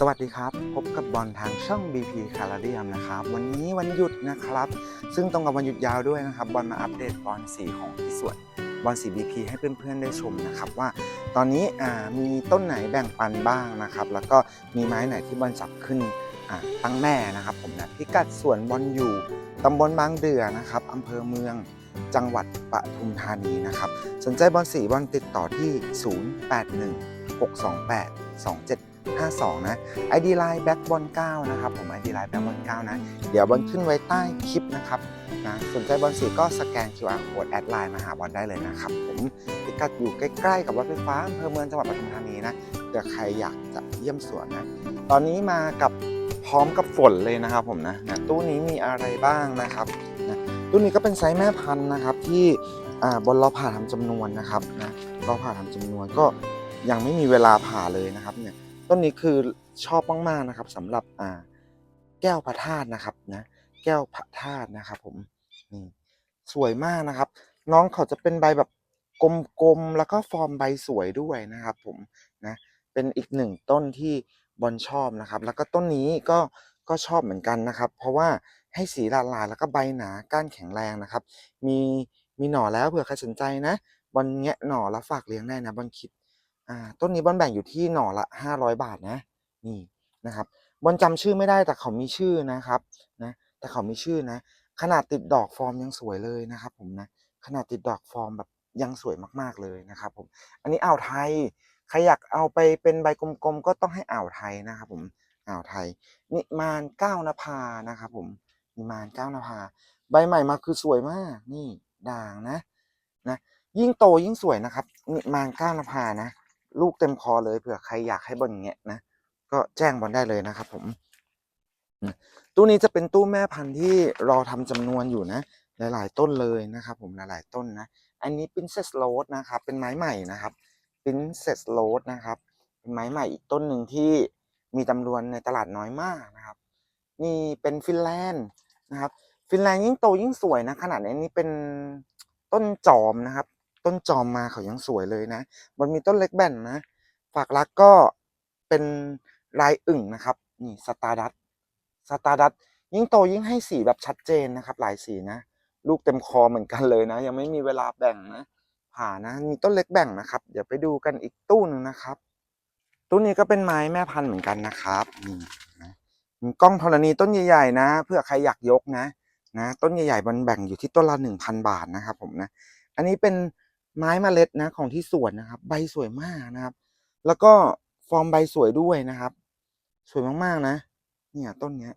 สวัสดีครับ พบกับบอลทางช่อง BP คาราเดียมนะครับ วันนี้วันหยุดนะครับ ซึ่งตรงกับวันหยุดยาวด้วยนะครับ บอลมาอัปเดตบอลสีของที่สวนบอลสี BP ให้เพื่อนๆได้ชมนะครับว่า ตอนนี้มีต้นไหนแบ่งปันบ้างนะครับ แล้วก็มีไม้ไหนที่บอลจับขึ้นตั้งแม่นะครับผมนะพิกัดสวนบอลอยู่ตำบลบางเดือนะครับอำเภอเมืองจังหวัดปทุมธานีนะครับ สนใจบอลสีบอลติดต่อที่ 08162827 52 นะ ID Line แบ็กบอล9นะครับผม ID Line แบ็กบอล9นะ เดี๋ยวบอลขึ้นไว้ใต้คลิปนะครับนะสนใจบอลสีก็สแกน QR code แอดไลน์มาหาบอลได้เลยนะครับผมพิกัดอยู่ใกล้ๆ กับวัดไฟฟ้าอำเภอเมืองจังหวัดปทุมธานีนะเผื่อใครอยากจะเยี่ยมสวนนะ ตอนนี้มากับพร้อมกับฝนเลยนะครับผมนะนะตู้นี้มีอะไรบ้างนะครับนะตู้นี้ก็เป็นไซส์แม่พันธุ์นะครับที่อ่าบนเราผ่าทำจำนวนนะครับนะเราผ่าทำจำนวนก็ยังไม่มีเวลาผ่าเลยนะครับเนี่ย ต้นนี้คือชอบมากๆนะครับสำหรับอ่าแก้วพระธาตุนะครับนะแก้วพระธาตุนะครับผมนี่สวยมากนะครับ น้องเขาจะเป็นใบแบบกลมๆแล้วก็ฟอร์มใบสวยด้วยนะครับผมนะเป็นอีกหนึ่งต้นที่บอลชอบนะครับ แล้วก็ต้นนี้ก็ก็ชอบเหมือนกันนะครับ เพราะว่าให้สีหลายๆแล้วก็ใบหนาก้านแข็งแรงนะครับ มีมีหน่อแล้วเผื่อใครสนใจนะบอลแงะหน่อแล้วฝากเลี้ยงได้นะบอลคิด อ่าต้นนี้บอลแบ่งอยู่ที่หน่อละ500บาทนะนี่นะครับบอลจำชื่อไม่ได้แต่เขามีชื่อนะครับนะแต่เขามีชื่อนะ ขนาดติดดอกฟอร์มยังสวยเลยนะครับ ผมนะขนาดติดดอกฟอร์มแบบยังสวยมากๆเลยนะครับ ผม อันนี้อ่าวไทยใครอยากเอาไปเป็นใบกลมๆก็ต้องให้อ่าวไทยนะครับผมอ่าวไทย นิมานเก้านภานะครับ ผมนิมานเก้านภาใบใหม่มาคือสวยมาก นี่ด่างนะนะยิ่งโตยิ่งสวยนะครับนิมานเก้านภานะ ลูกเต็มคอเลยเผื่อใครอยากให้บอลเงี้ยนะก็แจ้งบอลได้เลยนะครับผมตู้นี้จะเป็นตู้แม่พันธุ์ที่รอทำจำนวนอยู่นะ หลาย ๆ ต้นเลยนะครับ ผมหลาย ๆ ต้นนะ อันนี้ Princess Rose นะครับ เป็นไม้ใหม่นะครับ Princess Rose นะครับ เป็นไม้ใหม่อีกต้นหนึ่งที่มีจำนวนในตลาดน้อยมากนะครับนี่เป็นฟินแลนด์นะครับ ฟินแลนด์ยิ่งโตยิ่งสวยนะขนาดนี้นี่เป็นต้นจอมนะครับ ต้นจอมมาเขายังสวยเลยนะ มันมีต้นเล็กแบนนะ ฝากรักก็เป็นลายอึ่งนะครับ นี่สตาร์ดัตสตาร์ดัตยิ่งโตยิ่งให้สีแบบชัดเจนนะครับ หลายสีนะ ลูกเต็มคอเหมือนกันเลยนะ ยังไม่มีเวลาแบ่งนะ ผ่านะ มีต้นเล็กแบ่งนะครับ เดี๋ยวไปดูกันอีกตู้หนึ่งนะครับ ตู้นี้ก็เป็นไม้แม่พันธุ์เหมือนกันนะครับนี่นะกล้องธรณีต้นใหญ่ๆนะ เพื่อใครอยากยกนะนะต้นใหญ่ๆมันแบ่งอยู่ที่ต้นละหนึ่งพันบาทนะครับผมนะ อันนี้เป็น ไม้เมล็ดนะของที่สวนนะครับ ใบสวยมากนะครับ แล้วก็ฟอร์มใบสวยด้วยนะครับ สวยมากๆนะ เนี่ยต้นเนี้ย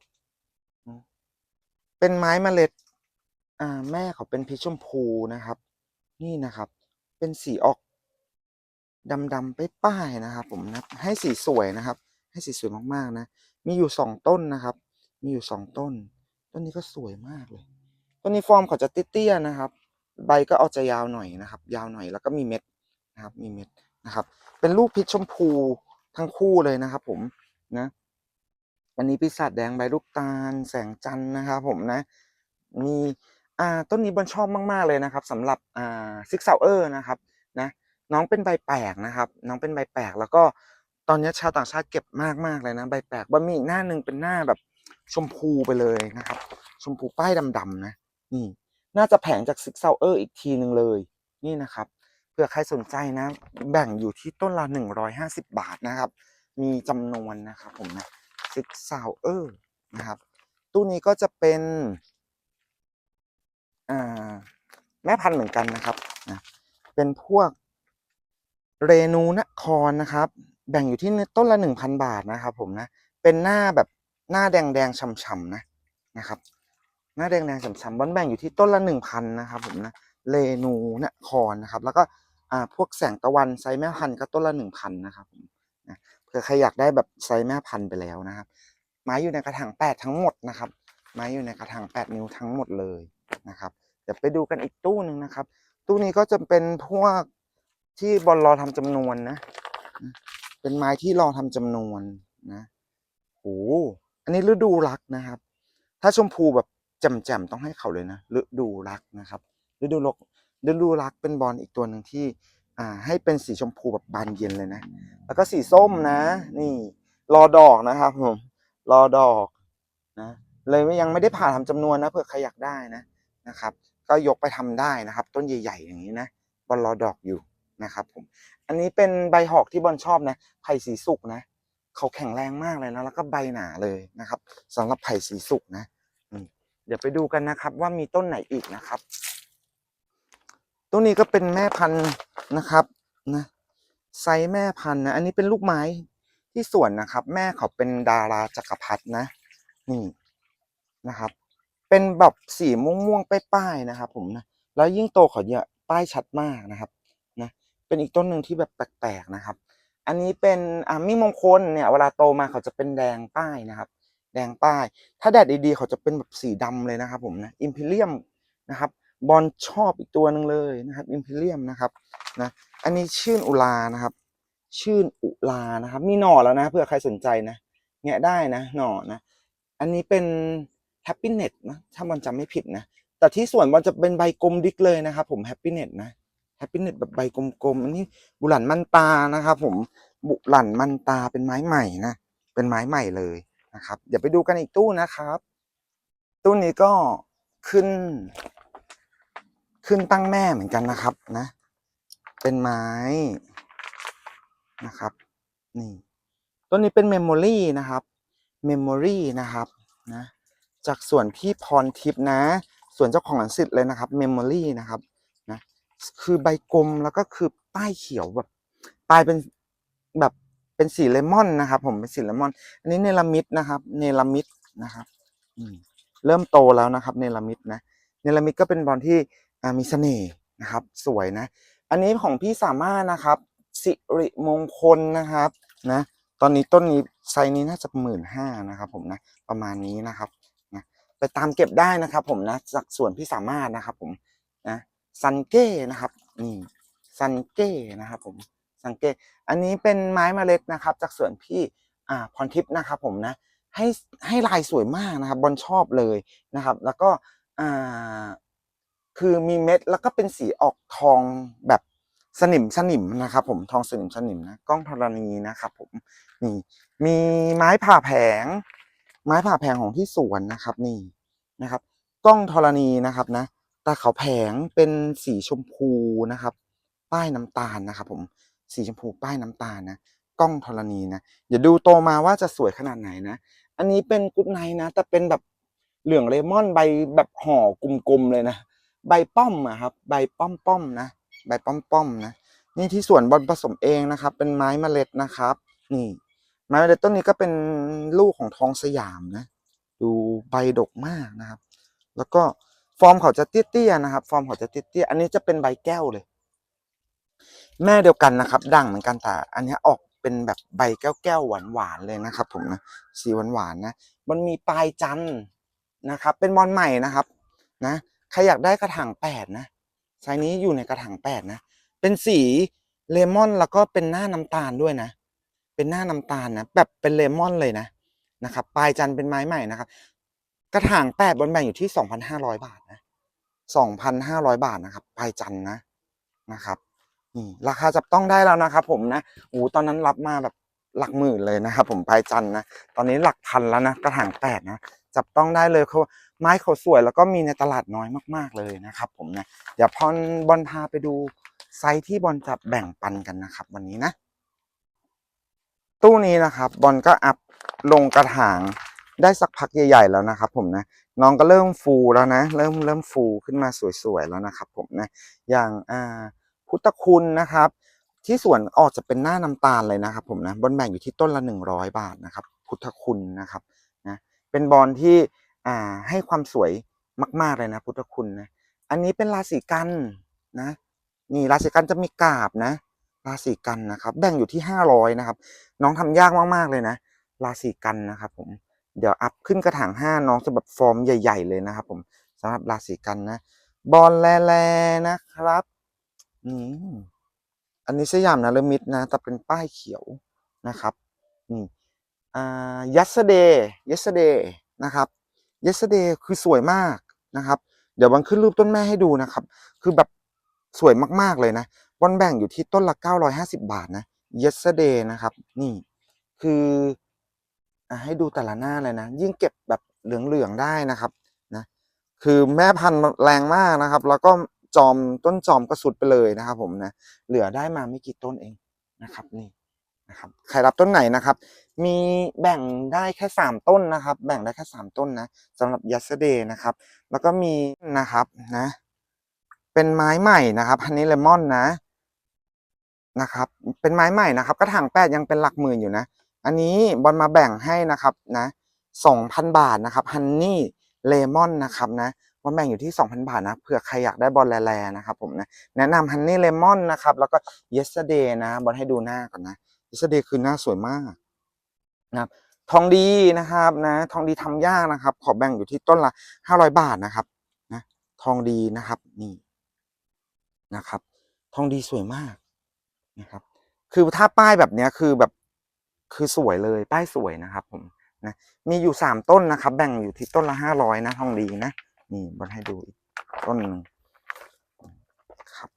เป็นไม้เมล็ด อ่า แม่เขาเป็นเพชชมพูนะครับ นี่นะครับ เป็นสีออกดำๆไปป้ายนะครับ ผมนะให้สีสวยนะครับ ให้สีสวยมากๆนะ มีอยู่สองต้นนะครับ มีอยู่สองต้น ต้นนี้ก็สวยมากเลย ต้นนี้ฟอร์มเขาจะเตี้ยๆนะครับ ใบก็เอาจะยาวหน่อยนะครับ ยาวหน่อยแล้วก็มีเม็ดนะครับ มีเม็ดนะครับ เป็นลูกพิษชมพูทั้งคู่เลยนะครับ ผมนะ อันนี้ปีศาจแดงใบลูกตาล แสงจันทร์นะครับ ผมนะ มีอ่าต้นนี้บอลชอบมาก ๆ เลยนะครับสำหรับอ่าซิกเซาเออร์นะครับนะน้องเป็นใบแปลกนะครับ น้องเป็นใบแปลกแล้วก็ตอนนี้ชาวต่างชาติเก็บมากๆเลยนะ ใบแปลกบอลมีอีกหน้าหนึ่งเป็นหน้าแบบชมพูไปเลยนะครับ ชมพูป้ายดำๆนะนี่ น่าจะแผงจากซิกเซาเออร์อีกทีหนึ่งเลย นี่นะครับเผื่อใครสนใจนะ แบ่งอยู่ที่ต้นละ 150 บาทนะครับ มีจำนวนนะครับผมนะซิกเซาเออร์นะครับ ตู้นี้ก็จะเป็นอ่าแม่พันธุ์เหมือนกันนะครับนะเป็นพวกเรนูนครนะครับ แบ่งอยู่ที่ต้นละ 1,000 บาทนะครับผมนะ เป็นหน้าแบบหน้าแดงๆช่ำๆนะนะครับ หน้าแดงๆฉ่ำๆบอลแบ่งอยู่ที่ต้นละหนึ่งพันนะครับผมนะเรนูนครนะครับ แล้วก็อ่าพวกแสงตะวันไซแม่พันธ์ก็ต้นละหนึ่งพันนะครับผมนะเผื่อใครอยากได้แบบไซแม่พันธ์ไปแล้วนะครับ ไม้อยู่ในกระถางแปดทั้งหมดนะครับ ไม้อยู่ในกระถางแปดนิ้วทั้งหมดเลยนะครับเดี๋ยวไปดูกันอีกตู้หนึ่งนะครับ ตู้นี้ก็จะเป็นพวกที่บอลรอทำจำนวนนะ เป็นไม้ที่รอทำจำนวนนะโอ้อันนี้ฤดูรักนะครับ ถ้าชมพูแบบ แจมๆต้องให้เขาเลยนะฤดูรักนะครับฤดูรักฤดูรักเป็นบอลอีกตัวหนึ่งที่อ่าให้เป็นสีชมพูแบบบานเย็นเลยนะ แล้วก็สีส้มนะ นี่ รอดอกนะครับผมรอดอกนะเลยยังไม่ได้ผ่าทำจำนวนนะเผื่อใครอยากได้นะนะครับ ก็ยกไปทำได้นะครับ ต้นใหญ่ ๆ อย่างนี้นะบอลรอดอกอยู่นะครับผมอันนี้เป็นใบหอกที่บอลชอบนะไผ่สีสุกนะ เขาแข็งแรงมากเลยนะแล้วก็ใบหนาเลยนะครับสำหรับไผ่สีสุกนะ เดี๋ยวไปดูกันนะครับ ว่ามีต้นไหนอีกนะครับ ต้นนี้ก็เป็นแม่พันธุ์นะครับนะไซส์แม่พันธุ์นะ อันนี้เป็นลูกไม้ที่สวนนะครับ แม่เขาเป็นดาราจักรพรรดินะ นี่นะครับ เป็นแบบสีม่วงๆป้ายๆนะครับ ผมนะแล้วยิ่งโตเขาเยอะป้ายชัดมากนะครับนะเป็นอีกต้นหนึ่งที่แบบแปลกๆนะครับ อันนี้เป็นอ่ามีมงคลเนี่ย เวลาโตมาเขาจะเป็นแดงป้ายนะครับ แดงป้ถ้าแดดดีๆเขาจะเป็นแบบสีดำเลยนะครับผมนะอิมพีเรียมนะครับบอลชอบอีกตัวหนึ่งเลยนะครับอิมพีเรียมนะครับนะอันนี้ชื่นอุลานะครับ ชื่นอุลานะครับ มีหน่อแล้วนะเผื่อใครสนใจนะแงะได้นะหน่อนะ อันนี้เป็นแฮปปี้เน็ตนะถ้าบอลจำไม่ผิดนะ แต่ที่ส่วนบอลจะเป็นใบกลมดิกเลยนะครับ ผมแฮปปี้เน็ตนะแฮปปี้เน็ตแบบใบกลมๆอันนี้บุหลันมันตานะครับ ผมบุหลันมันตาเป็นไม้ใหม่นะเป็นไม้ใหม่เลย นะครับ เดี๋ยวไปดูกันอีกตู้นะครับ ตู้นี้ก็ขึ้น ขึ้นตั้งแม่เหมือนกันนะครับนะ เป็นไม้นะครับ นี่ต้นนี้เป็นเมมโมรี่นะครับเมมโมรี่นะครับนะจากส่วนพี่พรทิพย์นะ ส่วนเจ้าของหนังสิทธิ์เลยนะครับเมมโมรี่นะครับนะคือใบกลมแล้วก็คือป้ายเขียวแบบปลายเป็นแบบ เป็นสีเลมอนนะครับ ผมเป็นสีเลมอน อันนี้เนลามิดนะครับเนลามิดนะครับเริ่มโตแล้วนะครับ เนลามิดนะเนลามิดก็เป็นบอลที่มีเสน่ห์นะครับ สวยนะ อันนี้ของพี่สามารถนะครับ สิริมงคลนะครับนะตอนนี้ต้นนี้ไซนี้น่าจะหมื่นห้านะครับ ผมนะประมาณนี้นะครับนะไปตามเก็บได้นะครับ ผมนะจากส่วนพี่สามารถนะครับ ผมนะซันเก้นะครับนี่ซันเก้นะครับ ผม ซันเก้อันนี้เป็นไม้เมล็ดนะครับ จากสวนพี่อ่าพรทิพย์นะครับผมนะให้ให้ลายสวยมากนะครับบอลชอบเลยนะครับ แล้วก็อ่าคือมีเม็ดแล้วก็เป็นสีออกทองแบบสนิมสนิมนะครับ ผมทองสนิมสนิมนะกล้องธรณีนะครับผมนี่ มีไม้ผ่าแผง ไม้ผ่าแผงของที่สวนนะครับ นี่นะครับ กล้องธรณีนะครับนะตาเขาวแผงเป็นสีชมพูนะครับ ป้ายน้ำตาลนะครับ ผม สีชมพูป้ายน้ำตาลนะกล้องธรณีนะอย่าดูโตมาว่าจะสวยขนาดไหนนะ อันนี้เป็นกุ๊ดไนนะ แต่เป็นแบบเหลืองเลมอนใบแบบห่อกลมๆเลยนะ ใบป้อมอะครับ ใบป้อมป้อมๆนะ ใบป้อมป้อมๆนะ นี่ที่สวนบอลผสมเองนะครับ เป็นไม้เมล็ดนะครับ นี่ ไม้เมล็ดต้นนี้ก็เป็นลูกของทองสยามนะ ดูใบดกมากนะครับ แล้วก็ฟอร์มเขาจะเตี้ยๆนะครับ ฟอร์มเขาจะเตี้ยๆอันนี้จะเป็นใบแก้วเลย แม่เดียวกันนะครับดังเหมือนกันแต่อันนี้ออกเป็นแบบใบแก้วๆหวานๆเลยนะครับ ผมนะสีหวานๆนะ มันมีปลายจันทร์นะครับ เป็นบอลใหม่นะครับนะใครอยากได้กระถางแปดนะไซส์นี้อยู่ในกระถางแปดนะ เป็นสีเลมอนแล้วก็เป็นหน้าน้ำตาลด้วยนะ เป็นหน้าน้ำตาลนะแบบเป็นเลมอนเลยนะนะครับ ปลายจันทร์เป็นไม้ใหม่นะครับ กระถางแปดบนแบ่งอยู่ที่สองพันห้าร้อยบาทนะสองพันห้าร้อยบาทนะครับ ปลายจันทร์นะนะครับ นี่ราคาจับต้องได้แล้วนะครับผมนะโอ้ตอนนั้นรับมาแบบหลักหมื่นเลยนะครับผมปลายจันนะ ตอนนี้หลักพันแล้วนะกระถางแปดนะ จับต้องได้เลยเขาไม้เขาสวยแล้วก็มีในตลาดน้อยมากๆเลยนะครับผมนะเดี๋ยวพรบอลพาไปดูไซส์ที่บอลจะแบ่งปันกันนะครับ วันนี้นะ ตู้นี้นะครับบอลก็อัพลงกระถางได้สักพักใหญ่ๆแล้วนะครับ ผมนะน้องก็เริ่มฟูแล้วนะ เริ่มเริ่มฟูขึ้นมาสวยๆแล้วนะครับ ผมนะ อย่างอ่า พุทธคุณนะครับ ที่ส่วนออกจะเป็นหน้าน้ำตาลเลยนะครับ ผมนะบอลแบ่งอยู่ที่ต้นละหนึ่งร้อยบาทนะครับ พุทธคุณนะครับนะเป็นบอลที่อ่าให้ความสวยมาก ๆเลยนะ พุทธคุณนะอันนี้เป็นราศีกันนะนี่ราศีกันจะมีกาบนะราศีกันนะครับแบ่งอยู่ที่ห้าร้อยนะครับ น้องทำยากมากๆเลยนะราศีกันนะครับผมเดี๋ยวอัพขึ้นกระถางห้าน้องจะแบบฟอร์มใหญ่ ๆ เลยนะครับ ผมสำหรับราศีกันนะบอลแลๆนะครับ อืมอันนี้สยามนาลมิดนะแต่เป็นป้ายเขียวนะครับนี่อ่า yesterday yesterday นะครับ yesterday คือสวยมากนะครับ เดี๋ยวบันขึ้นรูปต้นแม่ให้ดูนะครับ คือแบบสวยมากๆเลยนะบอลแบ่งอยู่ที่ต้นละ 950 บาทนะ yesterday นะครับ นี่คืออให้ดูแต่ละหน้าเลยนะ ยิ่งเก็บแบบเหลืองๆได้นะครับนะ คือแม่พันธุ์แรงมากนะครับ แล้วก็ จอมต้นจอมก็สุดไปเลยนะครับ ผมนะเหลือได้มาไม่กี่ต้นเองนะครับนี่นะครับใครรับต้นไหนนะครับ มีแบ่งได้แค่สามต้นนะครับ แบ่งได้แค่สามต้นนะสำหรับยัสเดย์นะครับ แล้วก็มีนะครับนะ เป็นไม้ใหม่นะครับฮันนี่เลมอนนะนะครับ เป็นไม้ใหม่นะครับกระถางแปดยังเป็นหลักหมื่นอยู่นะ อันนี้บอลมาแบ่งให้นะครับนะสองพันบาทนะครับฮันนี่เลมอนนะครับนะ บอลแบ่งอยู่ที่สองพันบาทนะเผื่อใครอยากได้บอลแลๆนะครับผมนะแนะนำฮันนี่เลมอนนะครับแล้วก็ yesterday นะบอลให้ดูหน้าก่อนนะ yesterday คือหน้าสวยมากนะครับทองดีนะครับนะทองดีทำยากนะครับ ขอแบ่งอยู่ที่ต้นละห้าร้อยบาทนะครับนะทองดีนะครับนี่นะครับ ทองดีสวยมากนะครับ คือถ้าป้ายแบบเนี้ยคือแบบคือสวยเลยป้ายสวยนะครับ ผมนะมีอยู่สามต้นนะครับ แบ่งอยู่ที่ต้นละห้าร้อยนะทองดีนะ นี่บอลให้ดูอีกต้นหนึ่งครับ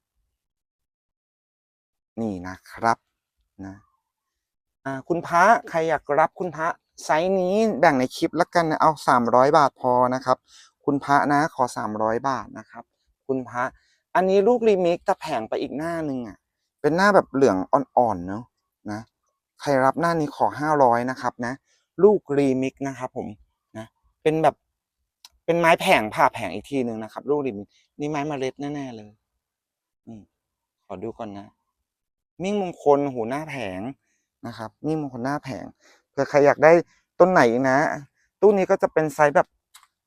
นี่นะครับนะอ่าคุณพระใครอยากรับคุณพระไซส์นี้แบ่งในคลิปแล้วกันเอาสามร้อยบาทพอนะครับ คุณพระนะขอสามร้อยบาทนะครับ คุณพระอันนี้ลูกรีเมิกแต่แผงไปอีกหน้าหนึ่งอะ เป็นหน้าแบบเหลืองอ่อนๆเนาะนะใครรับหน้านี้ขอห้าร้อยนะครับนะ ลูกรีมิกนะครับผมนะเป็นแบบ เป็นไม้แผงผ่าแผงอีกทีหนึ่งนะครับ ลูกรีมิกนี่ไม้เมล็ดแน่ๆเลยนี่ขอดูก่อนนะ มิ่งมงคลหูหน้าแผงนะครับ มิ่งมงคลหน้าแผงเผื่อใครอยากได้ต้นไหนนะ ตู้นี้ก็จะเป็นไซส์แบบ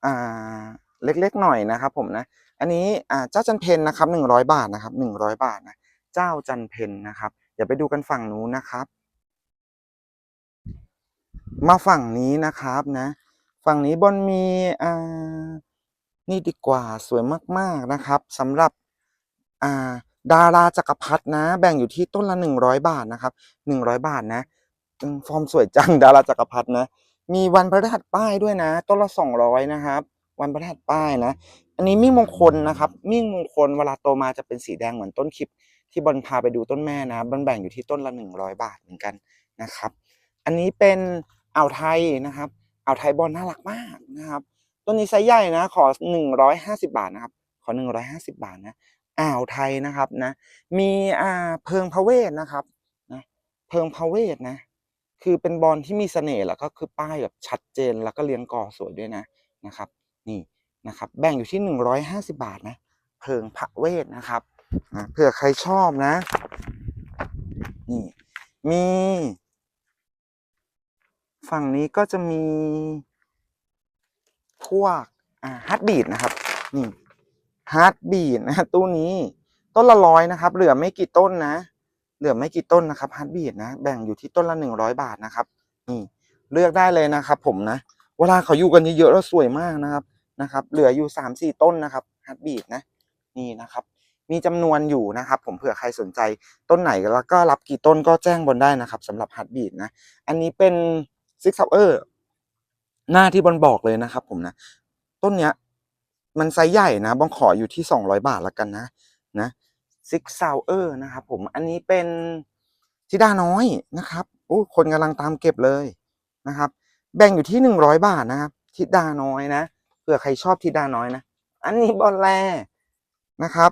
อ่าเล็กๆหน่อยนะครับ ผมนะ อันนี้อ่าเจ้าจันเพนนะครับหนึ่งร้อยบาทนะครับหนึ่งร้อยบาทนะเจ้าจันเพนนะครับเดี๋ยวไปดูกันฝั่งนู้นนะครับ มาฝั่งนี้นะครับนะ ฝั่งนี้บอนมีอ่านี่ดีกว่าสวยมากๆนะครับสำหรับอ่าดาราจักรพรรดินะ แบ่งอยู่ที่ต้นละหนึ่งร้อยบาทนะครับหนึ่งร้อยบาทนะฟอร์มสวยจังดาราจักรพรรดินะ มีวันพระฤหัสป้ายด้วยนะ ต้นละสองร้อยนะครับ วันพระฤหัสป้ายนะ อันนี้มิ่งมงคลนะครับ มิ่งมงคลเวลาโตมาจะเป็นสีแดงเหมือนต้นคลิป ที่บอลพาไปดูต้นแม่นะบอลแบ่งอยู่ที่ต้นละหนึ่งร้อยบาทเหมือนกันนะครับ อันนี้เป็นอ่าวไทยนะครับ อ่าวไทยบอลน่ารักมากนะครับต้นนี้ไซส์ใหญ่นะ ขอหนึ่งร้อยห้าสิบาทนะครับ ขอหนึ่งร้อยห้าสิบาทนะอ่าวไทยนะครับนะ มีอ่าเพิงพระเวทนะครับนะเพิงพระเวทนะ คือเป็นบอลที่มีเสน่ห์แล้วก็คือป้ายแบบชัดเจนแล้วก็เรียงกอสวยด้วยนะนะครับ นี่นะครับ แบ่งอยู่ที่หนึ่งร้อยห้าสิบาทนะเพิงพระเวทนะครับนะเผื่อใครชอบนะ นี่มี ฝั่งนี้ก็จะมีพวกอ่าฮาร์ดบีดนะครับนี่ฮาร์ดบีดนะตู้นี้ต้นละร้อยนะครับ เหลือไม่กี่ต้นนะ เหลือไม่กี่ต้นนะครับฮาร์ดบีดนะแบ่งอยู่ที่ต้นละหนึ่งร้อยบาทนะครับนี่เลือกได้เลยนะครับ ผมนะ เวลาเขาอยู่กันเยอะๆแล้วสวยมากนะครับนะครับ เหลืออยู่สามสี่ต้นนะครับฮาร์ดบีดนะ นี่นะครับ มีจำนวนอยู่นะครับ ผมเผื่อใครสนใจต้นไหนแล้วก็รับกี่ต้นก็แจ้งบนได้นะครับสำหรับฮาร์ดบีดนะ อันนี้เป็น ซิกซ์เออร์หน้าที่บอลบอกเลยนะครับ ผมนะ ต้นเนี้ย มันไซส์ใหญ่นะบอลขออยู่ที่สองร้อยบาทละกันนะ นะซิกซาวเออร์นะครับผมอันนี้เป็นทิดาน้อยนะครับโอ้คนกำลังตามเก็บเลยนะครับ แบ่งอยู่ที่หนึ่งร้อยบาทนะครับทิดาน้อยนะเผื่อใครชอบทิดาน้อยนะ อันนี้บอลแลนะครับ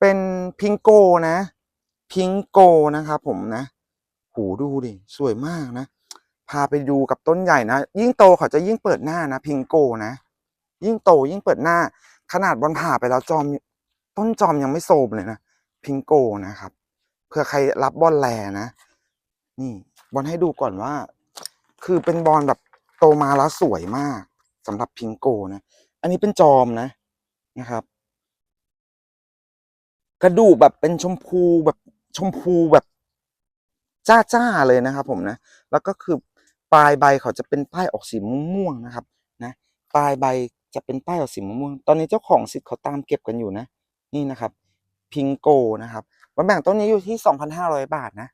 เป็นพิงโกนะ พิงโกนะครับผมนะ หูดูดิ สวยมากนะ พาไปดูกับต้นใหญ่นะ ยิ่งโตเขาจะยิ่งเปิดหน้านะพิงโกนะ ยิ่งโตยิ่งเปิดหน้า ขนาดบอลผ่าไปแล้วจอม ต้นจอมยังไม่โซมเลยนะพิงโกนะครับเพื่อใครรับบอลแลนะ นี่บอลให้ดูก่อนว่า คือเป็นบอลแบบโตมาแล้วสวยมากสำหรับพิงโกนะ อันนี้เป็นจอมนะนะครับ กระดูกแบบเป็นชมพูแบบชมพูแบบจ้าจ้าๆเลยนะครับผมนะ แล้วก็คือ ปลายใบเขาจะเป็นป้ายออกสีม่วงๆนะครับนะปลายใบจะเป็นป้ายออกสีม่วงตอนนี้เจ้าของสิทธิ์เขาตามเก็บกันอยู่นะ นี่นะครับ พิงโกนะครับวันแบ่งต้นนี้อยู่ที่สองพันห้าร้อยบาทนะ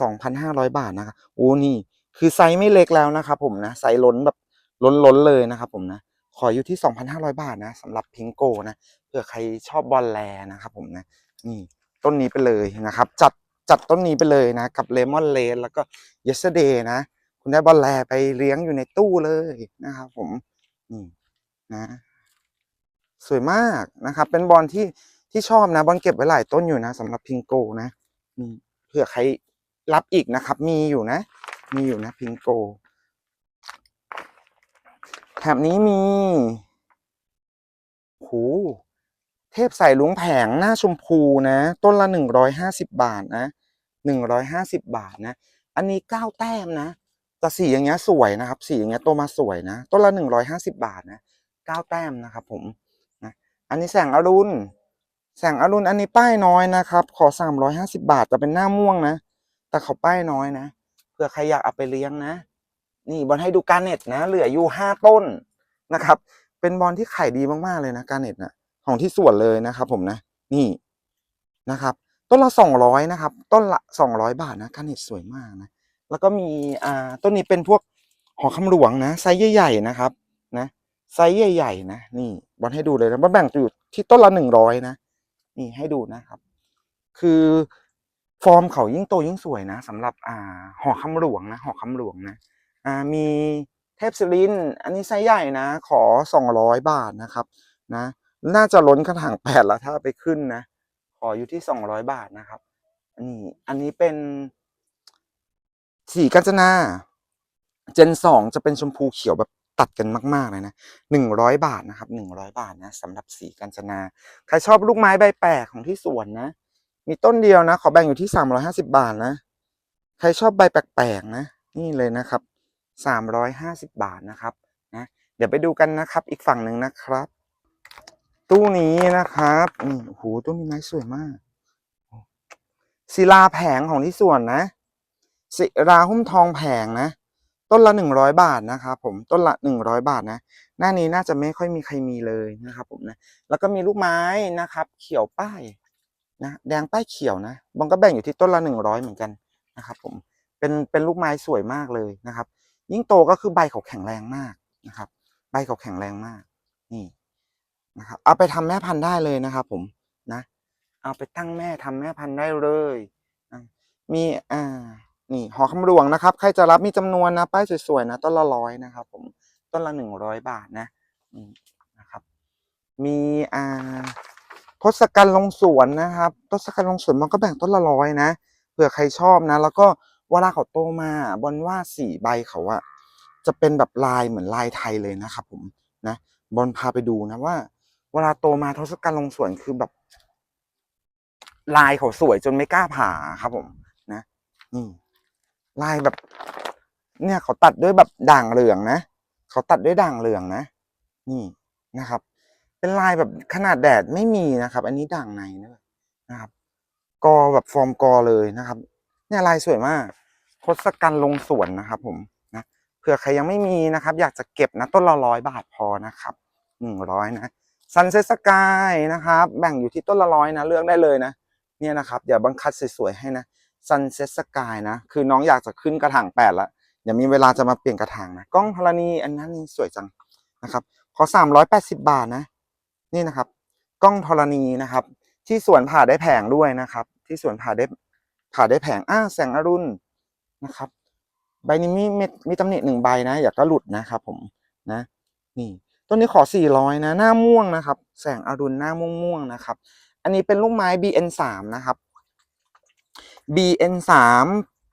สองพันห้าร้อยบาทนะครับโอ้นี่ คือไซส์ไม่เล็กแล้วนะครับผมนะไซส์ล้นแบบล้นล้นเลยนะครับผมนะขออยู่ที่สองพันห้าร้อยบาทนะสำหรับพิงโกนะเผื่อใครชอบบอลแลนะครับผมนะนี่ต้นนี้ไปเลยนะครับ จัดจัดต้นนี้ไปเลยนะ กับเลมอนเลนแล้วก็ yesterday นะ คุณได้บอลแลไปเลี้ยงอยู่ในตู้เลยนะครับ ผมนี่นะ สวยมากนะครับ เป็นบอลที่ที่ชอบนะบอลเก็บไว้หลายต้นอยู่นะสำหรับพิงโกนะนี่เผื่อใครรับอีกนะครับ มีอยู่นะ มีอยู่นะพิงโกแถบนี้มีโหเทพใส่ลุงแผงหน้าชมพูนะ ต้นละหนึ่งร้อยห้าสิบบาทนะหนึ่งร้อยห้าสิบบาทนะ อันนี้เก้าแต้มนะ แต่สีอย่างเงี้ยสวยนะครับ สีอย่างเงี้ยโตมาสวยนะต้นละหนึ่งร้อยห้าสิบบาทนะเก้าแต้มนะครับผมนะอันนี้แสงอรุณแสงอรุณอันนี้ป้ายน้อยนะครับ ขอสามร้อยห้าสิบาทแต่เป็นหน้าม่วงนะ แต่เขาป้ายน้อยนะเผื่อใครอยากเอาไปเลี้ยงนะ นี่บอลให้ดูการเน็ตนะ เหลืออยู่ห้าต้นนะครับ เป็นบอลที่ขายดีมากๆเลยนะการเน็ตนะของที่สวนเลยนะครับ ผมนะ นี่นะครับ ต้นละสองร้อยนะครับ ต้นละสองร้อยบาทนะการเน็ตสวยมากนะ แล้วก็มีอ่าต้นนี้เป็นพวกหอคำหลวงนะไซส์ใหญ่ๆนะครับ นะไซส์ใหญ่ๆนะนี่บอลให้ดูเลยนะบอลแบ่งอยู่ที่ต้นละหนึ่งร้อยนะนี่ให้ดูนะครับ คือฟอร์มเขายิ่งโตยิ่งสวยนะสำหรับอ่าหอคำหลวงนะหอคำหลวงนะอ่ามีเทพศิรินอันนี้ไซส์ใหญ่นะ ขอสองร้อยบาทนะครับนะน่าจะล้นกระถางแปดแล้วถ้าเอาไปขึ้นนะ ขออยู่ที่สองร้อยบาทนะครับ อันนี้อันนี้เป็น สีกัญจนาเจนสองจะเป็นชมพูเขียวแบบตัดกันมากๆเลยนะหนึ่งร้อยบาทนะครับหนึ่งร้อยบาทนะสำหรับสีกัญจนา ใครชอบลูกไม้ใบแปลกของที่สวนนะ มีต้นเดียวนะ ขอแบ่งอยู่ที่สามร้อยห้าสิบาทนะ ใครชอบใบแปลกๆนะ นี่เลยนะครับสามร้อยห้าสิบาทนะครับนะเดี๋ยวไปดูกันนะครับ อีกฝั่งหนึ่งนะครับ ตู้นี้นะครับนี่โอ้โหตู้นี้ไม้สวยมากศิลาแผงของที่สวนนะ ศิราหุ้มทองแผงนะ ต้นละหนึ่งร้อยบาทนะครับผมต้นละหนึ่งร้อยบาทนะ หน้านี้น่าจะไม่ค่อยมีใครมีเลยนะครับผมนะแล้วก็มีลูกไม้นะครับ เขียวป้ายนะแดงป้ายเขียวนะบองก็แบ่งอยู่ที่ต้นละหนึ่งร้อยเหมือนกันนะครับผมเป็นเป็นลูกไม้สวยมากเลยนะครับ ยิ่งโตก็คือใบเขาแข็งแรงมากนะครับ ใบเขาแข็งแรงมาก นี่นะครับ เอาไปทำแม่พันธุ์ได้เลยนะครับ ผมนะ เอาไปตั้งแม่ทำแม่พันธุ์ได้เลยมีอ่า นี่หอคำหลวงนะครับ ใครจะรับมีจำนวนนะ ป้ายสวยๆนะ ต้นละร้อยนะครับ ผมต้นละหนึ่งร้อยบาทนะนะครับ มีอ่าทศกัณฐ์ลงสวนนะครับทศกัณฐ์ลงสวนมันก็แบ่งต้นละร้อยนะเผื่อใครชอบนะ แล้วก็เวลาเขาโตมาบอลว่าสี่ใบเขาอะจะเป็นแบบลายเหมือนลายไทยเลยนะครับ ผมนะบอลพาไปดูนะว่า เวลาโตมาทศกัณฐ์ลงสวนคือแบบ ลายเขาสวยจนไม่กล้าผ่าครับผม นะนี่ ลายแบบ เนี่ยเขาตัดด้วยแบบด่างเหลืองนะเขาตัดด้วยด่างเหลืองนะ นี่นะครับ เป็นลายแบบขนาดแดดไม่มีนะครับ อันนี้ด่างในด้วยนะครับ กอแบบฟอร์มกอเลยนะครับ เนี่ยลายสวยมากทศกัณฐ์ลงสวนนะครับ ผมนะเผื่อใครยังไม่มีนะครับ อยากจะเก็บนะต้นละร้อยบาทพอนะครับหนึ่งร้อยนะซันเซสกายนะครับ แบ่งอยู่ที่ต้นละร้อยนะ เลือกได้เลยนะ เนี่ยนะครับ เดี๋ยวบังคัดสวยๆให้นะ ซันเซสกายนะ คือน้องอยากจะขึ้นกระถางแปดละอย่ามีเวลาจะมาเปลี่ยนกระถางนะ กล้องธรณีอันนั้นสวยจังนะครับ ขอสามร้อยแปดสิบาทนะ นี่นะครับ กล้องธรณีนะครับ ที่สวนผ่าได้แผงด้วยนะครับ ที่สวนผ่าได้ผ่าได้แผงอ้าแสงอรุณนะครับ ใบนี้มีมีมีตำหนิหนึ่งใบนะ อย่าก็หลุดนะครับ ผมนะ นี่ต้นนี้ขอสี่ร้อยนะ หน้าม่วงนะครับ แสงอรุณหน้าม่วงม่วงๆนะครับ อันนี้เป็นลูกไม้ BN3 นะครับ BN3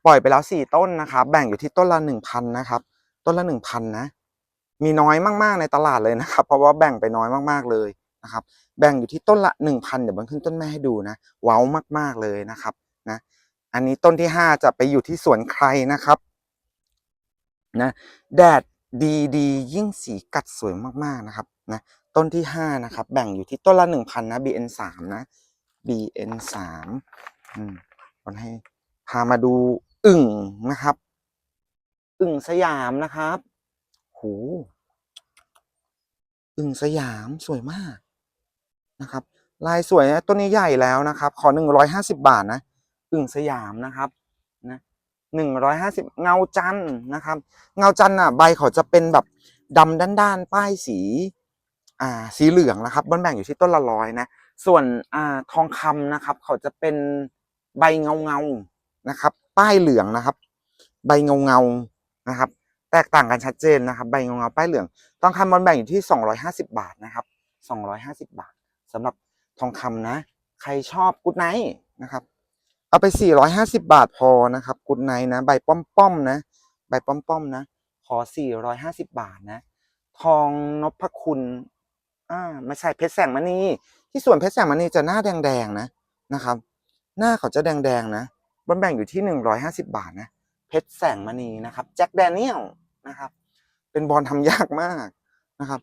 ปล่อยไปแล้วสี่ต้นนะครับ แบ่งอยู่ที่ต้นละหนึ่งพันนะครับ ต้นละหนึ่งพันนะ มีน้อยมากๆในตลาดเลยนะครับ เพราะว่าแบ่งไปน้อยมากๆเลยนะครับ แบ่งอยู่ที่ต้นละหนึ่งพันเดี๋ยวบันขึ้นต้นแม่ให้ดูนะ เว้ามากๆเลยนะครับนะ อันนี้ต้นที่ห้าจะไปอยู่ที่สวนใครนะครับนะแดดดีดียิ่งสีกัดสวยมากๆนะครับนะต้นที่ห้านะครับ แบ่งอยู่ที่ต้นละหนึ่งพันนะ BN สามนะ BN สามอืม วันให้พามาดูอึ่งนะครับ อึ่งสยามนะครับโหอึ่งสยามสวยมากนะครับ ลายสวยนะต้นนี้ใหญ่แล้วนะครับ ขอหนึ่งร้อยห้าสิบาทนะอึ่งสยามนะครับนะหนึ่งร้อยห้าสิบเงาจันทร์นะครับ เงาจันทร์อะ ใบเขาจะเป็นแบบดำด้านๆป้ายสี อ่า สีเหลืองนะครับมันแบ่งอยู่ที่ต้นละร้อยนะ ส่วนอ่าทองคำนะครับ เขาจะเป็น ใบเงาเงานะครับ ป้ายเหลืองนะครับ ใบเงาเงานะครับ แตกต่างกันชัดเจนนะครับ ใบเงาๆป้ายเหลืองทองคำบอลแบ่งอยู่ที่ 250 บาทนะครับ 250 บาทสำหรับทองคำนะ ใครชอบกุดไนท์นะครับ เอาไป 450 บาทพอนะครับกุดไนท์นะ ใบป้อมๆนะ ใบป้อมๆนะ ขอ 450 บาทนะ ทองนพคุณอ่าไม่ใช่เพชรแสงมณีที่ส่วนเพชรแสงมณีจะหน้าแดงๆนะนะครับ หน้าเขาจะแดงๆนะบนแบ่งอยู่ที่ 150 บาทนะ เพชรแสงมณีนะครับ แจ็คแดเนียลนะครับ เป็นบอลทำยากมากนะครับ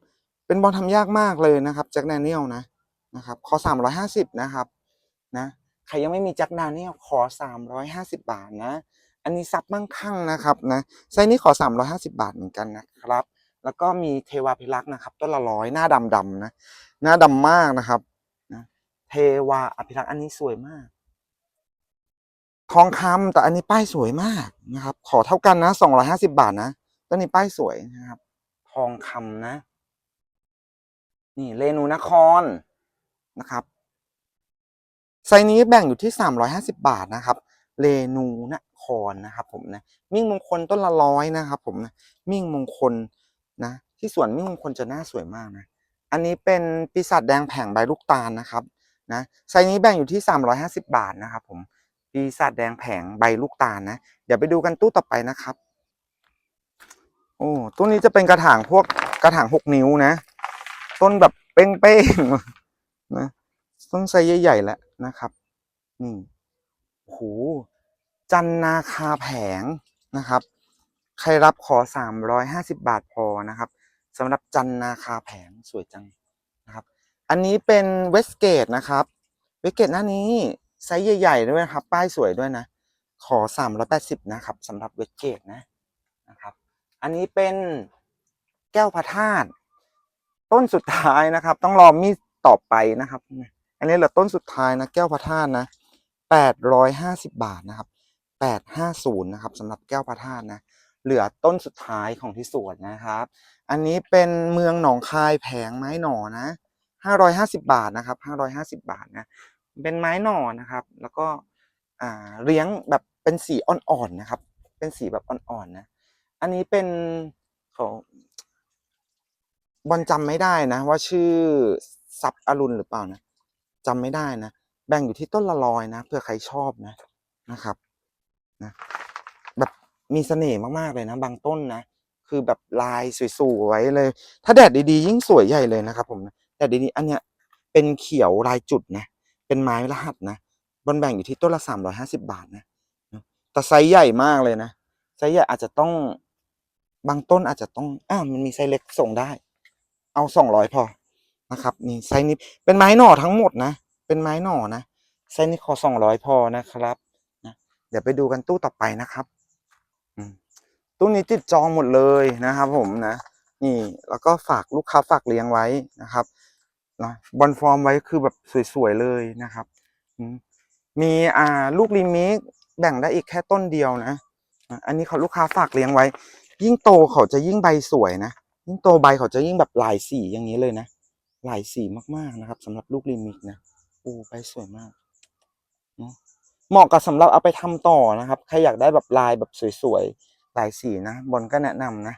เป็นบอลทำยากมากเลยนะครับ แจ็คแดเนียลนะนะครับ ขอ 350 นะครับ นะ ใครยังไม่มีแจ็คแดเนียลขอ 350 บาทนะ อันนี้ซับมั่งคั่งนะครับนะไซนี้ขอ 350 บาทเหมือนกันนะครับ แล้วก็มีเทวาพิรักษ์นะครับ ต้นละร้อยหน้าดำๆนะ หน้าดำมากนะครับนะเทวาอภิรักษ์อันนี้สวยมาก ทองคำแต่อันนี้ป้ายสวยมากนะครับ ขอเท่ากันนะสองร้อยห้าสิบาทนะต้นนี้ป้ายสวยนะครับ ทองคำนะ นี่เรนูนครนะครับไซนี้แบ่งอยู่ที่สามร้อยห้าสิบาทนะครับเรนูนครนะครับ ผมนะมิ่งมงคลต้นละร้อยนะครับ ผมนะมิ่งมงคลนะ ที่สวนมิ่งมงคลจะหน้าสวยมากนะ อันนี้เป็นปีศาจแดงแผงใบลูกตาลนะครับนะไซนี้แบ่งอยู่ที่350บาทนะครับ ผม ปีศาจแดงแผงใบลูกตาลนะ เดี๋ยวไปดูกันตู้ต่อไปนะครับ โอ้ตู้นี้จะเป็นกระถางพวกกระถางหกนิ้วนะ ต้นแบบเป้งๆนะต้นไซส์ใหญ่ๆแล้วนะครับ นี่โอ้โหจันนาคาแผงนะครับ ใครรับขอ350บาทพอนะครับสำหรับจันนาคาแผงสวยจังนะครับ อันนี้เป็นเวสเกตนะครับ เวสเกตหน้านี้ ไซส์ใหญ่ๆด้วยนะครับ ป้ายสวยด้วยนะ ขอ 380 นะครับสำหรับเวสเกตนะนะครับ อันนี้เป็นแก้วพระธาตุต้นสุดท้ายนะครับ ต้องรอมีดต่อไปนะครับ อันนี้เหลือต้นสุดท้ายนะแก้วพระธาตุนะ 850 บาทนะครับ 850 นะครับสำหรับแก้วพระธาตุนะเหลือต้นสุดท้ายของที่สวนนะครับ อันนี้เป็นเมืองหนองคายแผงไม้หนอนะ 550 บาทนะครับ 550 บาทนะ เป็นไม้หน่อนะครับ แล้วก็อ่าเลี้ยงแบบเป็นสีอ่อนๆนะครับ เป็นสีแบบอ่อนๆนะ อันนี้เป็นของบอลจำไม่ได้นะว่าชื่อซับอรุณหรือเปล่านะจำไม่ได้นะ แบ่งอยู่ที่ต้นละร้อยนะเผื่อใครชอบนะนะครับนะแบบมีเสน่ห์มากๆเลยนะ บางต้นนะคือแบบลายสวยๆเลย ถ้าแดดดีๆ ยิ่งสวยใหญ่เลยนะครับ ผมแดดดีๆอันเนี้ยเป็นเขียวลายจุดนะ เป็นไม้รหัสนะบนแบ่งอยู่ที่ต้นละสามร้อยห้าสิบาทนะแต่ไซส์ใหญ่มากเลยนะไซส์ใหญ่อาจจะต้องบางต้นอาจจะต้องอ้าวมันมีไซส์เล็กส่งได้ เอาสองร้อยพอนะครับนี่ไซส์นี้เป็นไม้หน่อทั้งหมดนะ เป็นไม้หน่อนะไซส์นี้ขอสองร้อยพอนะครับนะเดี๋ยวไปดูกันตู้ต่อไปนะครับตู้นี้ติดจองหมดเลยนะครับ ผมนะนี่แล้วก็ฝากลูกค้าฝากเลี้ยงไว้นะครับ นะบอลฟอร์มไว้คือแบบสวยๆเลยนะครับ มีอ่าลูกรีมิกแบ่งได้อีกแค่ต้นเดียวนะ อันนี้เขาลูกค้าฝากเลี้ยงไว้ ยิ่งโตเขาจะยิ่งใบสวยนะ ยิ่งโตใบเขาจะยิ่งแบบหลายสีอย่างนี้เลยนะ หลายสีมากๆนะครับสำหรับลูกรีมิกนะโอ้ใบสวยมากเนาะเหมาะกับสำหรับเอาไปทำต่อนะครับ ใครอยากได้แบบลายแบบสวยๆ หลายสีนะบอลก็แนะนำนะ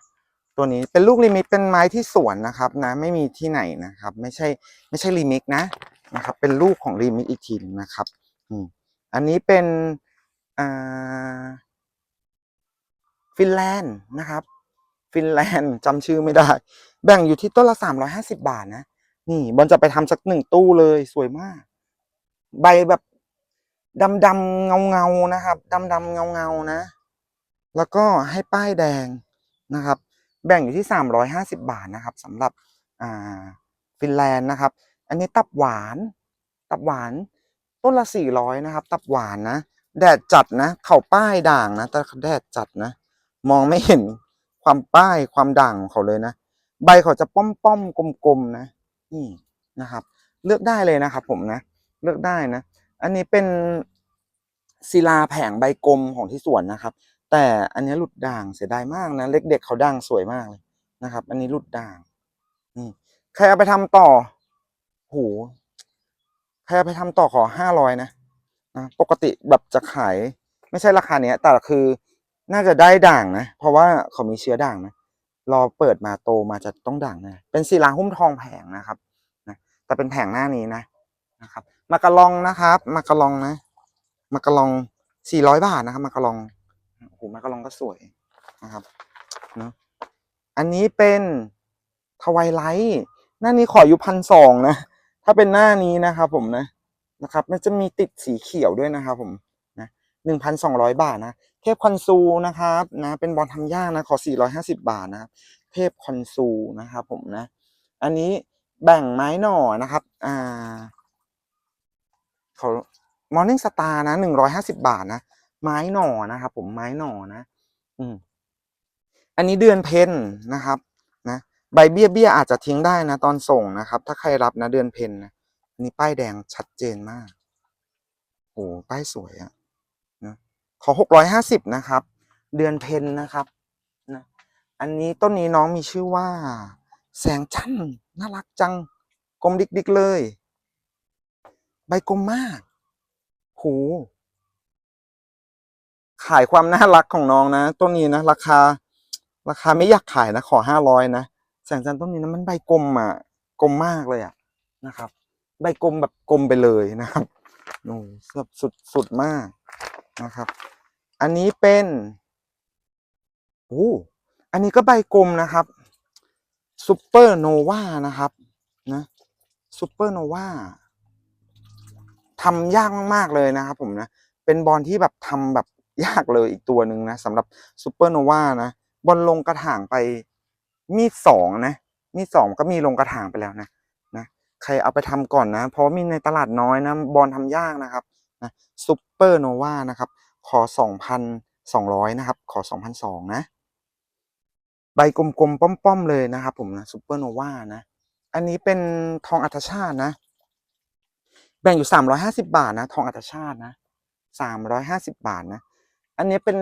ตัวนี้เป็นลูกลิมิตเป็นไม้ที่สวนนะครับนะไม่มีที่ไหนนะครับ ไม่ใช่ไม่ใช่ลิมิกนะนะครับ เป็นลูกของลิมิกอีกทีหนึงนะครับอันนี้เป็นฟินแลนด์นะครับฟินแลนด์จำชื่อไม่ได้ แบ่งอยู่ที่ต้นละสามร้อยห้าสิบาทนะ นี่บอลจะไปทำสักหนึ่งตู้เลยสวยมาก ใบแบบดำดำเงาเงานะครับดำดำเงาเงานะ แล้วก็ให้ป้ายแดงนะครับ แบ่งอยู่ที่ 350 บาทนะครับสำหรับอ่าฟินแลนด์นะครับ อันนี้ตับหวาน ตับหวานต้นละ 400 นะครับ ตับหวานนะ แดดจัดนะ เข่าป้ายด่างนะ แต่แดดจัดนะ มองไม่เห็นความป้ายความด่างของเขาเลยนะ ใบเขาจะป้อมป้อมๆกลมๆนะ นี่นะครับ เลือกได้เลยนะครับ ผมนะ เลือกได้นะ อันนี้เป็นศิลาแผงใบกลมของที่สวนนะครับ แต่อันนี้หลุดด่างเสียดายมากนะ เล็กเด็กเขาด่างสวยมากเลยนะครับ อันนี้หลุดด่างนี่ใครเอาไปทำต่อโหใครเอาไปทำต่อขอห้าร้อยนะนะปกติแบบจะขายไม่ใช่ราคาเนี้ย แต่คือน่าจะได้ด่างนะ เพราะว่าเขามีเชื้อด่างนะรอเปิดมาโตมาจะต้องด่างนะเป็นศิลาหุ้มทองแผงนะครับนะแต่เป็นแผงหน้านี้นะนะครับมากระลองนะครับมากระลองนะมากระลองสี่ร้อยบาทนะครับมากระลอง โอ้โหมากระลองก็สวยนะครับเนาะอันนี้เป็นทวายไลท์หน้านี้ขออยู่พันสองนะ ถ้าเป็นหน้านี้นะครับผมนะนะครับ มันจะมีติดสีเขียวด้วยนะครับผมนะหนึ่งพันสองร้อยบาทนะเทพคอนซูนะครับนะเป็นบอลทำยากนะขอ450บาทนะครับเทพคอนซูนะครับผมนะ อันนี้แบ่งไม้หน่อนะครับอ่าเขามอร์นิ่งสตาร์นะ150บาทนะ ไม้หน่อนะครับผมไม้หน่อนะ อืม อันนี้เดือนเพนนะครับ นะใบเบี้ยเบี้ยอาจจะทิ้งได้นะตอนส่งนะครับ ถ้าใครรับนะเดือนเพนนะอันนี้ป้ายแดงชัดเจนมากโอ้ป้ายสวยอะขอหกร้อยห้าสิบนะครับ เดือนเพนนะครับนะอันนี้ต้นนี้น้องมีชื่อว่า แสงจันทร์น่ารักจังกลมดิกดิกๆเลย ใบกลมมากโห ขายความน่ารักของน้องนะ ต้นนี้นะ ราคา ราคาไม่อยากขายนะขอห้าร้อยนะแสงจันทร์ต้นนี้นะมันใบกลมอะกลมมากเลยอะนะครับ ใบกลมแบบกลมไปเลยนะครับโอ้สุดสุดสุดมากนะครับ อันนี้เป็นโอ้อันนี้ก็ใบกลมนะครับซูเปอร์โนวานะครับนะซูเปอร์โนวาทำยากมากๆเลยนะครับ ผมนะ เป็นบอลที่แบบทำแบบ ยากเลยอีกตัวหนึ่งนะสำหรับซูเปอร์โนวานะบอลลงกระถางไปมีสองนะมีสองก็มีลงกระถางไปแล้วนะนะใครเอาไปทำก่อนนะ เพราะมีในตลาดน้อยนะบอลทำยากนะครับนะซูเปอร์โนวานะครับ ขอสองพันสองร้อยนะครับ ขอสองพันสองนะใบกลมๆป้อมๆเลยนะครับ ผมนะซูเปอร์โนวานะ อันนี้เป็นทองอัตชาตินะ แบ่งอยู่สามร้อยห้าสิบาทนะ ทองอัตชาตินะสามร้อยห้าสิบาทนะ อันนี้เป็น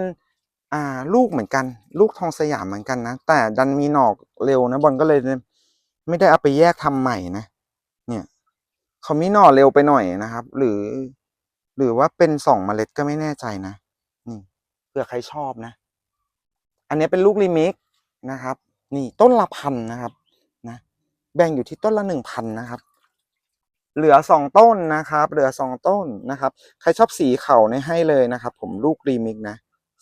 อ่าลูกเหมือนกัน ลูกทองสยามเหมือนกันนะ แต่ดันมีหนอกเร็วนะบอลก็เลยไม่ได้เอาไปแยกทำใหม่นะ เนี่ยเขามีหน่อเร็วไปหน่อยนะครับ หรือ หรือว่าเป็นสองเมล็ดก็ไม่แน่ใจนะนี่เผื่อใครชอบนะ อันนี้เป็นลูกรีเมิกนะครับ นี่ต้นละพันนะครับนะ แบ่งอยู่ที่ต้นละหนึ่งพันนะครับ เหลือสองต้นนะครับ เหลือสองต้นนะครับ ใครชอบสีเขาเนี่ยให้เลยนะครับ ผมลูกรีมิกนะ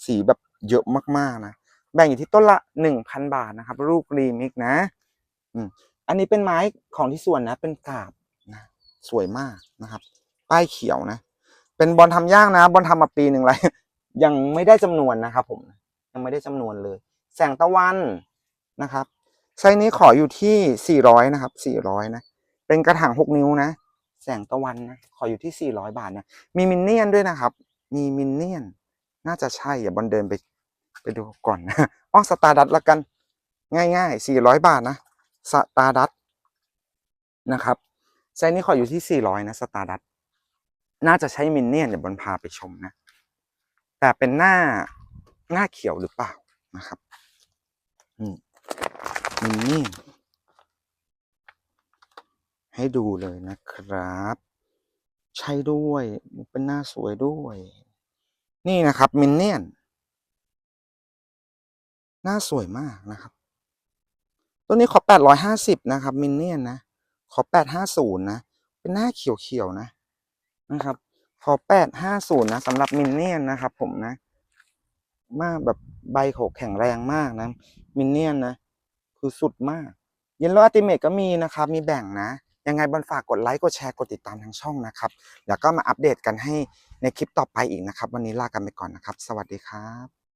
สีแบบเยอะมากๆนะ แบ่งอยู่ที่ต้นละหนึ่งพันบาทนะครับ ลูกรีมิกนะ อืมอันนี้เป็นไม้ของที่สวนนะ เป็นกาบนะ สวยมากนะครับ ป้ายเขียวนะ เป็นบอลทำยากนะ บอลทำมาปีหนึ่งแล้วยังไม่ได้จำนวนนะครับ ผม ยังไม่ได้จำนวนเลย แสงตะวันนะครับไซส์นี้ขออยู่ที่400นะครับ400นะ เป็นกระถาง6นิ้วนะ แสงตะวันนะขออยู่ที่ 400 บาทนะมีมินเนี่ยนด้วยนะครับ มีมินเนี่ยน น่าจะใช่อย่าบอลเดินไปไปดูก่อนนะอ้อสตาร์ดัตละกัน ง่ายๆ 400 บาทนะสตาร์ดัตนะครับไซส์นี้ขออยู่ที่ 400 นะสตาร์ดัตน่าจะใช้มินเนี่ยนเดี๋ยวบอลพาไปชมนะ แต่เป็นหน้าหน้าเขียวหรือเปล่านะครับอืมมินเนี่ยน ให้ดูเลยนะครับ ใช่ด้วยเป็นหน้าสวยด้วย นี่นะครับมินเนี่ยนหน้าสวยมากนะครับ ตัวนี้ขอ 850 นะครับ มินเนี่ยนนะ ขอ 850 นะ เป็นหน้าเขียวๆนะ นะครับ ขอ 850 นะสำหรับมินเนี่ยนนะครับ ผมนะ มากแบบใบเขาแข็งแรงมากนะ มินเนี่ยนนะ คือสุดมาก เยนโลอัติเมตก็มีนะครับ มีแบ่งนะ ยังไงบอลฝากกดไลค์กดแชร์กดติดตามทางช่องนะครับ แล้วก็มาอัปเดตกันให้ในคลิปต่อไปอีกนะครับ วันนี้ลากันไปก่อนนะครับ สวัสดีครับ